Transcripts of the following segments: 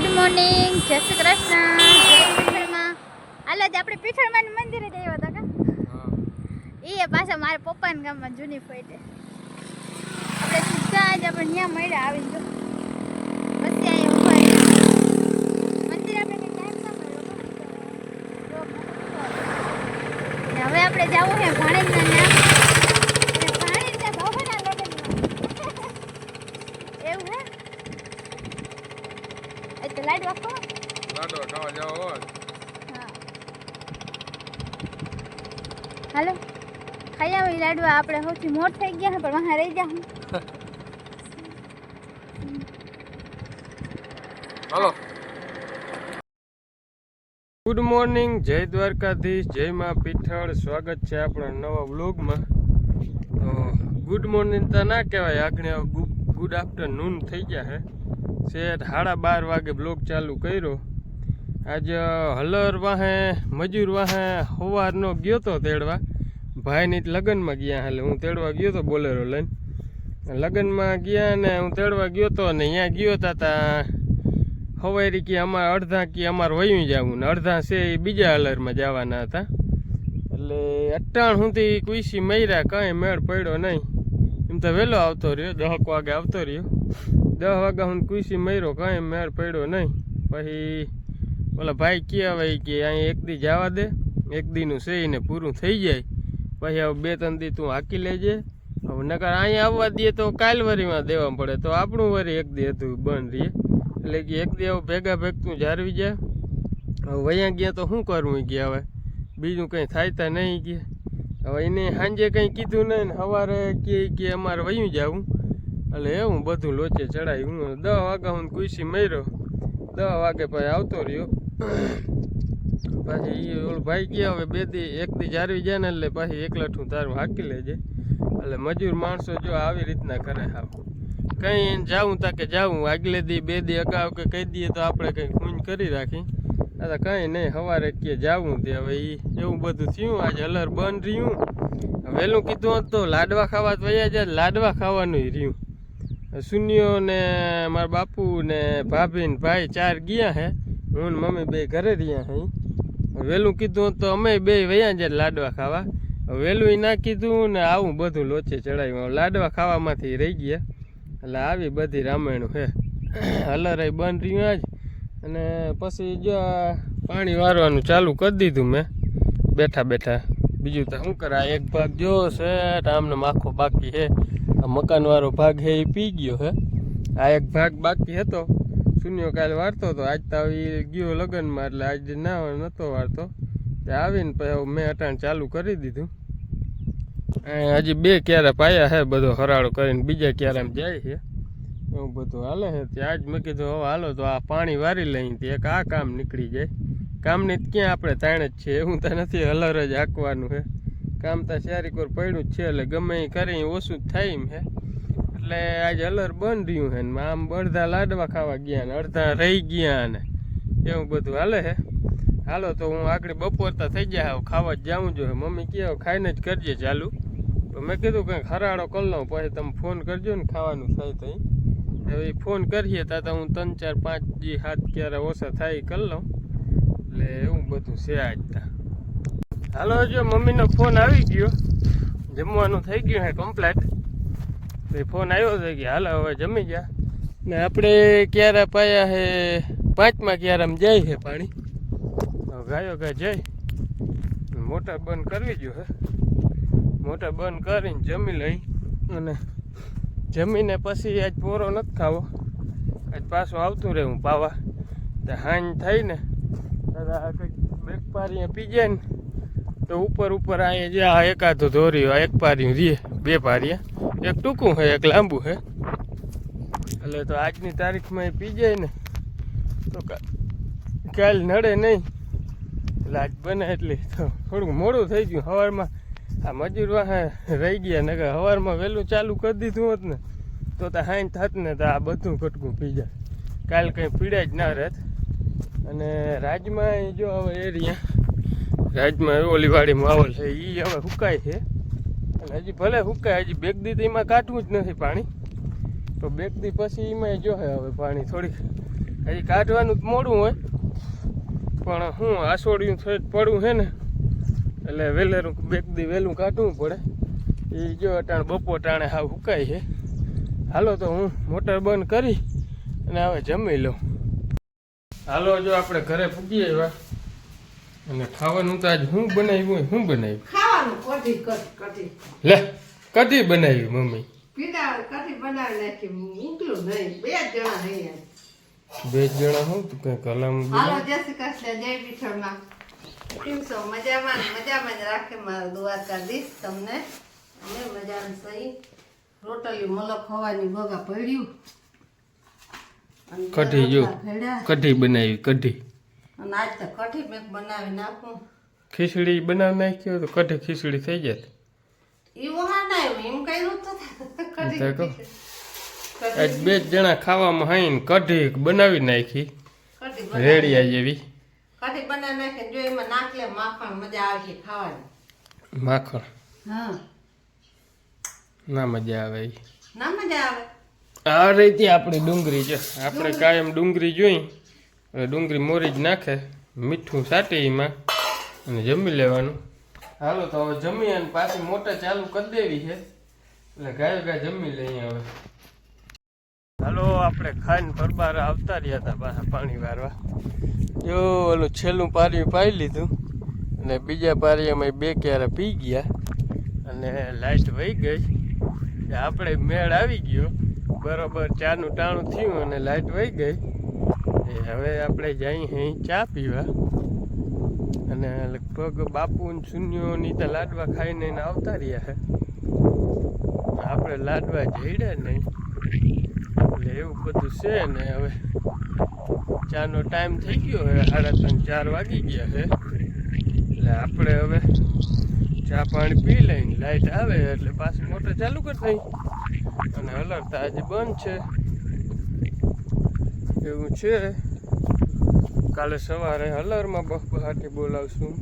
Good morning જય શ્રી કૃષ્ણ. જય પીઠળમાં. હાલ જ આપણે પીઠળમાં મંદિરે ગયા હતા કા? એ પાછા મારા પપ્પાના ગામમાં જૂની ફોઈટે. આપણે સીધા જ આપણે ત્યાં મળ્યા આવી ગયો પછી અહીંયા હવે આપણે જવું છે ભાણેજના એ તો લાઈટ વાપરો લાડવા ખાવા જાવ હા હાલો ખાઈ આવે લાડવા આપણે સૌથી મોટ થઈ ગયા પણ વાહ રહી જા હાલો ગુડ મોર્નિંગ જય દ્વારકાધીશ જય માં પીઠળ સ્વાગત છે આપણા નવા બ્લોગમાં તો ગુડ મોર્નિંગ તો ના કહેવાય આગળ ગુડ આફ્ટરનૂન થઈ ગયા છે શેઠ સાડા બાર વાગે બ્લોગ ચાલુ કર્યો. આજે હલર વાહે, મજૂર વાહે સવારનો ગયો તો તેડવા. ભાઈની લગ્નમાં ગયા એટલે હું તેડવા ગયો તો બોલેરો લઈને. લગ્નમાં ગયા ને હું તેડવા ગયો તો ને અહીંયા ગયો તા તા હવારી કે અમારે અડધા કે અમારે વયું જવું ને અડધા છે એ બીજા હલરમાં જવાના હતા. એટલે અટ્ટાણ સુધી કુઈસી મૈરા કાંઈ મેળ પડ્યો નહીં. તો વહેલો આવતો રહ્યો, દહક વાગે આવતો રહ્યો. દસ વાગ્યા હું કુસી મર્યો, કાંઈ મેળ પડ્યો નહીં. પછી ઓલા ભાઈ કે હવે કે અહીં એક દી જવા દે, એક દીનું છે એને પૂરું થઈ જાય. પછી હવે બે ત્રણ દી તું હાકી લેજે. હવે નકર અહીંયા આવવા દઈએ તો કાલ વરીમાં દેવા પડે. તો આપણું વરી એક દી હતું, બંધ રહીએ એટલે કે એક દી હવે ભેગા ભેગ તું જારવી જાય હવે વયા ગયા તો શું કરવું ગયા હવે? બીજું કંઈ થાય તા નહીં કે. હવે એને સાંજે કંઈ કીધું નહીં ને સવારે કે કે અમારે વયું જવું. એટલે એવું બધું લોચે ચડાવી હું દસ વાગ્યા હું કુસી મર્યો. દસ વાગે પછી આવતો રહ્યો. પાછી એ ઓલું ભાઈ ગયા હવે બે દી, એક દી જારવી જાય ને એટલે પાછી એકલઠું તારું હાકી લેજે. એટલે મજૂર માણસો જો આવી રીતના કરે હા કંઈ જાવું તા કે જાવું આગલે દી, બે દી અગાઉ કે કહી દઈએ તો આપણે કંઈ ખૂન કરી રાખી. તો કંઈ નહીં સવારે કે જવું તે. હવે એવું બધું થયું, આજે હલર બંધ રહ્યું. વહેલું કીધું હોત તો લાડવા ખાવા તો વયા જાય, લાડવા ખાવાનું રહ્યું. સુનિયો ને મારા બાપુ ને ભાભી ને ભાઈ ચાર ગયા હે. હું ને મમ્મી બે ઘરે રહ્યા હે. વહેલું કીધું હતું તો અમે બે વયા જાય લાડવા ખાવા. વહેલું ના કીધું ને આવું બધું લોચે ચડાવ્યું લાડવા ખાવામાંથી રહી ગયા. એટલે આવી બધી રામાયણ હે. અલર બંધ રહ્યું આજ. અને પછી જો પાણી વારવાનું ચાલુ કરી દીધું મેં. બેઠા બેઠા. બીજું તો શું કરે એક ભાગ જો છે આમને આખો બાકી છે. આ મકાનવાળો ભાગ છે, એ પી ગયો છે. આ એક ભાગ બાકી હતો. શૂન્યો કાલે વારતો હતો. આજ તો એ ગયો લગ્નમાં, એટલે આજ ના નહોતો વારતો. તે આવીને પછી મેં અટાણ ચાલુ કરી દીધું. હજી બે ક્યારે પાયા છે, બધો હરાળો કરીને બીજા ક્યારે જાય છે. એવું બધું હાલે છે. ત્યાં જ મેં કીધું, હવે હાલો, તો આ પાણી વારી લઈ તે એક આ કામ નીકળી જાય. કામની ક્યાં આપણે તાણે જ છે એવું તો નથી, હલર જ હાંકવાનું છે. કામ તો સારી કોર પડ્યું જ છે, એટલે ગમે એ કરી ઓછું જ થાય એમ છે. એટલે આજે હલર બંધ રહ્યું છે આમ અડધા લાડવા ખાવા ગયા ને, અડધા રહી ગયા ને, એવું બધું હાલે છે. હાલો, તો હું આગળ બપોર તો થઈ ગયા હવે ખાવા જ જાઉં જોઈએ મમ્મી કહે ખાઈને જ કરજે ચાલુ. તો મેં કીધું, કંઈક હરાળો કરી લઉં, પછી તમે ફોન કરજો ને, ખાવાનું થાય તો. હવે ફોન કરીએ તા તો હું ત્રણ ચાર પાંચ જે હાથ ક્યારે ઓછા થાય કરી લઉં. એટલે એવું બધું છે આજ તા. હાલો જો મમ્મીનો ફોન આવી ગયો. જમવાનું થઈ ગયું હે કમ્પ્લેટ એ ફોન આવ્યો છે કે હાલો, હવે જમી ગયા. ને આપણે ક્યારે પાયા છે પાંચમા આમ જાય છે પાણી? ગાયો ગાય જાય. મોટા બંધ કરવી જોઈએ હે. મોટર બંધ કરીને જમી લઈ અને જમીને પછી આજ પોરો નથી ખાવો. આજ પાછું આવતું રહે હું પાવા. તો હાંજ થઈ ને, દાદા કંઈક બેક પારી પી જાય ને, તો ઉપર ઉપર અહીંયા જે આ એકાદો ધોરી, આ એક પારી રીએ, બે પારી એક ટૂંકું હે, એક લાંબુ હે. એટલે તો આજની તારીખમાં એ પી જાય ને, તો કાલ નડે નહીં. એટલે આજ બને એટલે તો થોડુંક મોડું થઈ ગયું. સવારમાં આ મજૂર વાહે રહી ગયા, નકર સવારમાં વહેલું ચાલુ કરી દીધું હોત ને, તો તો હાઈન થાત ને, તો આ બધું કટકું પી જાય. કાલ કંઈ પીડા જ ના રહેત. અને રાજમાં જો હવે એરિયા, રાજમાં ઓલીવાડી માહોલ છે એ હવે હુકાય છે. અને હજી ભલે હુકાય, હજી બેગ દી એમાં કાઢવું જ નથી પાણી. તો બેગ દી પછી એમાં જો હે હવે પાણી થોડીક. હજી કાઢવાનું મોડું હોય. પણ હું આસોડિયું થઈ પડવું છે ને એટલે વહેલેરું બેક દી વહેલું કાઢવું પડે. એ જો અટાણે બપોર ટાણે હા હુકાય છે. હાલો તો હું મોટર બંધ કરી અને હવે જમી લઉં. હાલો જો આપણે ઘરે પૂગી આવ્યા. અને ખાવાનું તો આજ હું બનાવ્યું હોય હું બનાવ્યું? ખાવાનું લે કઢી બનાવી મમ્મી. બે જણા બે હું તું કઈ કલામ જય શ્રી કૃષ્ણ જય કેમ છો? મજામાં મજામાં જ રાખે મારા દ્વારકાધીશ તમને. અમે મજાને સહી. રોટલી મલક હોવાની ભોગા પડ્યું કઢી જો. કઢી બનાવી કઢી. અને આજ તો કઢી મેં બનાવી નાખું. ખીચડી બનાવી નાખ્યો તો કઢી ખીચડી થઈ જાય. ના એમ કર્યું તો કઢી બે જણા ખાવામાં હાઈને કઢી બનાવી નાખી. રેડિયા જેવી કઢી બનાવી નાખે જો એમાં નાખલે માખણ મજા આવશે ખાવાની. માખણ? હા. ના મજા આવે. ના મજા આવે? આ રીતે આપણી ડુંગળી છે. આપણે કાયમ ડુંગળી જોઈ ડુંગળી મોરી જ નાખે મીઠું સાટી એમાં અને જમી લેવાનું. હાલો તો હવે જમી અને પાછી મોટા ચાલુ કરી દેવી છે. એટલે ગાય ગાય જમી લઈએ હવે. હાલો આપણે ખાઈને પરબાર આવતા રહ્યા હતા પાછા પાણી વારવા. જો, ઓલું છેલ્લું પારિયું પાઈ લીધું. અને બીજા પારિયામાં બે ક્યારે પી ગયા. અને લાઇટ વહી ગઈ. આપણે મેળ આવી ગયો. બરોબર ચાનું ટાણું થયું અને લાઇટ વહી ગઈ. એ હવે આપણે જઈ અહીં ચા પીવા. અને લગભગ બાપુ શૂન્યોની તો લાડવા ખાઈને આવતા રહ્યા છે. આપણે લાડવા જઈડ્યા નહીં. એટલે એવું બધું છે ને હવે. ચાનો ટાઈમ થઈ ગયો છે સાડા ત્રણ, ચાર વાગી ગયા છે. એટલે આપણે હવે ચા પાણી પી લઈને લાઈટ આવે એટલે પાછી મોટર ચાલુ કરી દઈ અને હલરતા આજે બંધ છે. એવું છે. કાલે સવારે હલરમાં બહબહાટી બોલાવશું.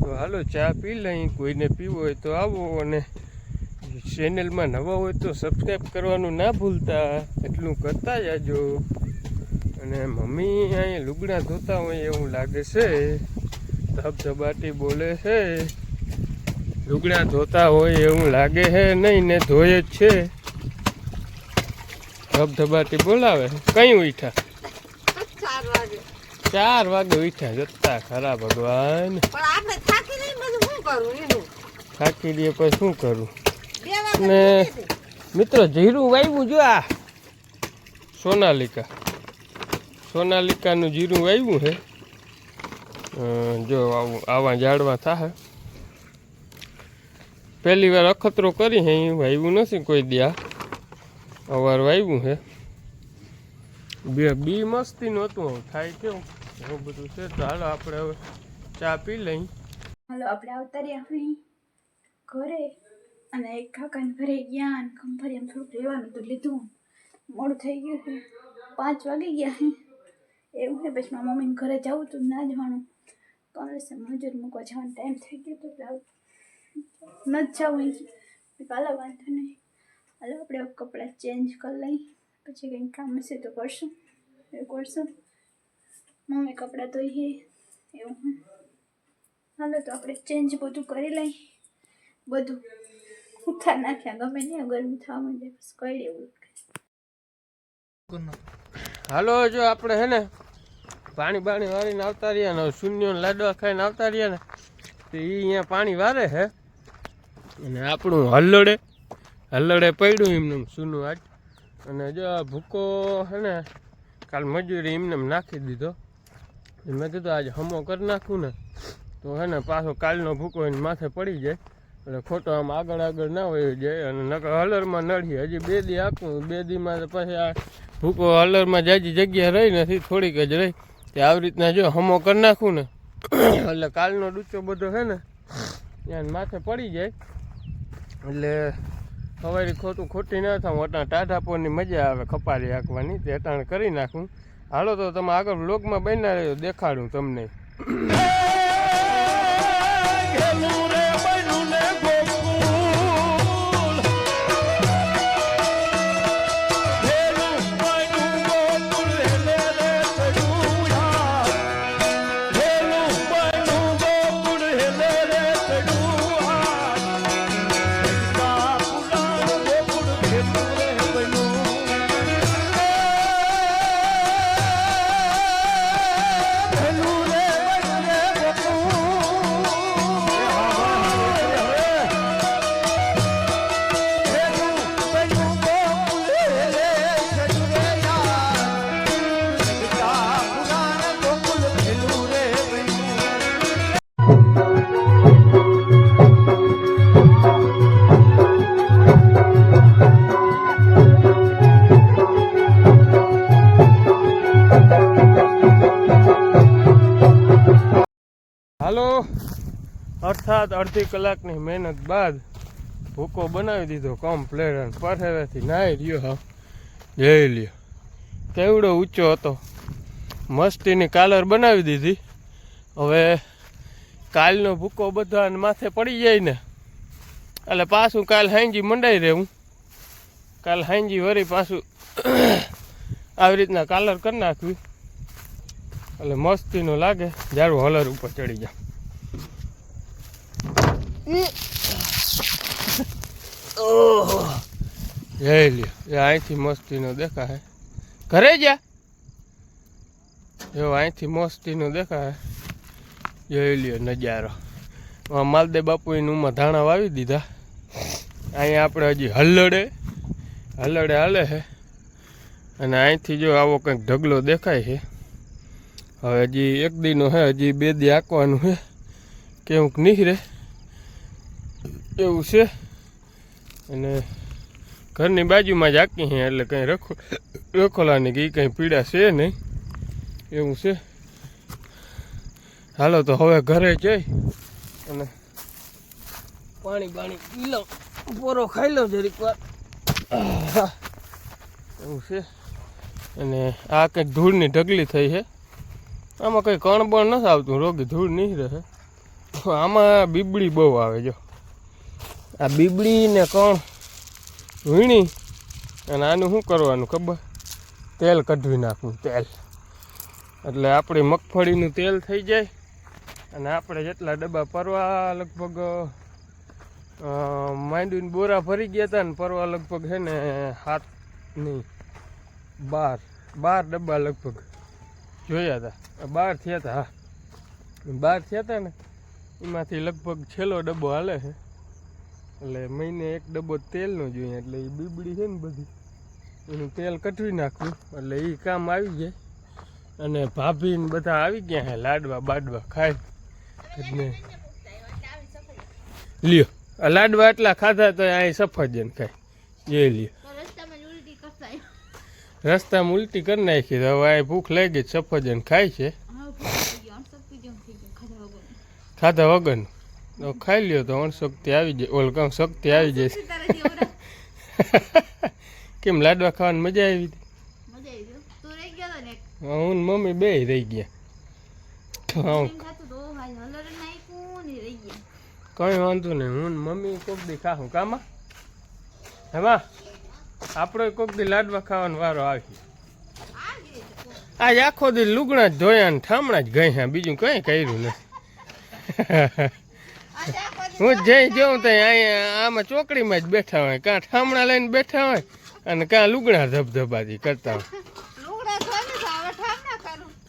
તો હાલો, ચા પી લઈ કોઈને પીવો હોય તો આવો અને ચેનલમાં નવા હોય તો સબસ્ક્રાઈબ કરવાનું ના ભૂલતા. એટલું કરતા જાજો. અને મમ્મી અહીંયા લુગડા ધોતા હોય એવું લાગે છે. ધબધબાટી બોલે છે. લુગડા ધોતા હોય એવું લાગે છે. નહીં ને ધોય જ છે. ધબધબાટી બોલાવે. કઈ ઉઠા ચાર વાગે. ઉઠ્યા. જતા ખરા ભગવાન. થાકી દે પછી શું કરું ને મિત્ર મિત્રો જીરું વાવ્યું જો આ સોનાલિકા. સોનાલિકાનું જીરું વાવ્યું છે અ, જો આવું આવા ઝાડવા થાય પહેલી વાર અખતરો કરી છે એ વાવ્યું નથી કોઈ દ્યા. અવાર વાવ્યું છે બે બી મસ્તીનું હતું હવે થાય કેવું? એવું બધું છે તો હાલો આપણે હવે ચા પી લઈ. હાલો આપણે આવતા રહ્યા અહીં ઘરે. અને એક કાકાને ઘરે ગયા અને ખંભારી એમ થોડુંક રહેવાનું તો લીધું. મોડું થઈ ગયું છે. પાંચ વાગી ગયા છે. એવું છે પછી મારા મમ્મીને ઘરે જવું તું ના જવાનું. કોંગ્રેસે મજૂર મૂકવા જવાનો ટાઈમ થઈ ગયો તો ન જ જવું કાલે વાંધો નહીં. હાલો, આપણે કપડાં ચેન્જ કરી લઈ પછી કંઈક કામ હશે તો કરશું. એ કરશું. મમ્મી કપડાં ધોઈએ એવું હાલો, તો આપણે ચેન્જ બધું કરી લઈ બધું. ઉઠા નાખ્યા, ગમે નહીં ગરમી થવા માંડે, બસ કરી દેવું હાલો, જો આપણે હે ને પાણી બાણી વાળીને આવતા રહ્યા ને શૂન્યો લાડવા ખાઈને આવતા રહ્યા ને, તો એ અહીંયા પાણી વારે છે અને આપણું હલ્લડે હલ્લડે પડ્યું એમને સૂનું આજ. અને જો આ ભૂકો હે ને, કાલ મજૂરી એમને એમ નાખી દીધો. મેં કીધું આજે હમો કરી નાખું ને, તો હે ને પાછો કાલનો ભૂકો એને માથે પડી જાય. એટલે ખોટો આમ આગળ આગળ ના હોય જાય અને નકર હલરમાં નડી હજી બે દી આખું બે દીમાં પછી આ ભૂકો હલરમાં જાજી જગ્યા રહી નથી, થોડીક જ રહી. તે આવી રીતના જો હમો કરી નાખું ને, એટલે કાલનો ડૂચો બધો છે ને, ત્યાં માથે પડી જાય. એટલે સવારે ખોટું ખોટી ના થાવ અટાણ ટાઢાપોરની મજા આવે ખપારી હાંકવાની, તે અટાણ કરી નાખું. હાલો તો તમે આગળ બ્લોગમાં બન્યા રહ્યો દેખાડું તમને. અર્થાત અડધી કલાકની મહેનત બાદ ભૂકો બનાવી દીધો કમ્પ્લેટ અને પરસેવેથી નાહી રહ્યો હા. જઈ લ્યો. કેવડો ઊંચો હતો. મસ્તીની કાલર બનાવી દીધી. હવે કાલનો ભૂકો બધા માથે પડી જાય ને. એટલે પાછું કાલ હાંજી મંડાઈ રહેવું કાલ હાંજી વરી પાછું આવી રીતના કાલર કરી નાખ્યું એટલે મસ્તીનું લાગે. જાડું હલર ઉપર ચડી જાય ઓહો જય લ્યો એ અહીંથી મસ્તીનો દેખાય ઘરે જા. જો અહીંથી મસ્તીનો દેખાય જોઈ લ્યો નજારો. માલદે બાપુએ ઉમાં ધાણા વાવી દીધા. અહીંયા આપણે હજી હલ્લડે હલ્લડે હાલે છે અને અહીંથી જો આવો કંઈક ઢગલો દેખાય છે હવે હજી એક દીનો છે હજી બે દી આંકવાનું છે કેવું નીકળે. એવું છે. અને ઘરની બાજુમાં જ આકી છે એટલે કંઈ રખો, રખોલાની કે કંઈ પીડા છે નહીં. એવું છે. હાલો તો હવે ઘરે જઈ અને પાણી બાણી પી લઉં પોરો ખાઈ લઉં જરીક વાર. એવું છે. અને આ કંઈક ધૂળની ઢગલી થઈ છે આમાં કંઈ કણ પણ નથી આવતું, રોગી ધૂળ નહીં રહે. આમાં બીબડી બહુ આવે જો. આ બીબડી ને કણ? વીણી. અને આનું શું કરવાનું ખબર? તેલ કઢવી નાખવું, તેલ. એટલે આપણી મગફળીનું તેલ થઈ જાય. અને આપણે જેટલા ડબ્બા પરવા લગભગ માંડીને બોરા ભરી ગયા હતા ને પરવા લગભગ છે ને સાત નહીં બાર બાર ડબ્બા લગભગ જોયા હતા બાર થયા હતા હા. બાર થયા હતા ને, એમાંથી લગભગ છેલ્લો ડબ્બો હાલે છે. એટલે મહિને એક ડબ્બો તેલનો જોઈએ એટલે એ બીબડી છે ને બધી. એનું તેલ કટવી નાખવું એટલે એ કામ આવી જાય. અને ભાભી ને બધા આવી ગયા હે લાડવા બાડવા ખાય. એટલે લ્યો આ લાડવા એટલા ખાધા તો અહીં સફરજન ખાય. એ લ્યો. રસ્તામાં ઉલટી કરી નાખી હવે આ ભૂખ લાગી સફરજન ખાય છે. ખાધા વગરનું. તો ખાઈ લ્યો તો અણશક્તિ આવી જાય. ઓલ કામ શક્તિ આવી જાય. કેમ લાડવા ખાવાની મજા આવી હતી? હું ને મમ્મી બે રહી ગયા. કઈ વાંધો નહીં હું ને મમ્મી કોક દી ખાહું. કામાં? હેમાં? આપણે કોક દી લાડવા ખાવાનો વારો આવી. આજ આખો દી લુગણા જ ધોયા ને ઠામણા જ ગઈ હા બીજું કંઈ કર્યું નથી. હું જઈ જોઉં તો અહીંયા આમાં ચોકડીમાં જ બેઠા હોય. કાં ઠામણા લઈને બેઠા હોય અને કાં લુગડા ધબધબાથી કરતા હોય.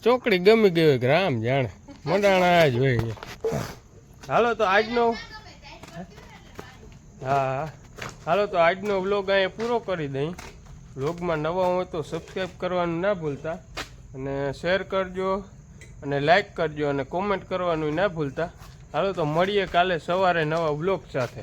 ચોકડી ગમી ગઈ હોય રામ જાણે. મંડાણા જ હોય. હાલો તો આજનો હા હાલો તો આજનો વ્લોગ અહીંયા પૂરો કરી દઈ. વ્લોગમાં નવા હોય તો સબસ્ક્રાઈબ કરવાનું ના ભૂલતા અને શેર કરજો અને લાઈક કરજો અને કોમેન્ટ કરવાનું ના ભૂલતા. હાલો તો મળીએ કાલે સવારે નવા બ્લોક સાથે.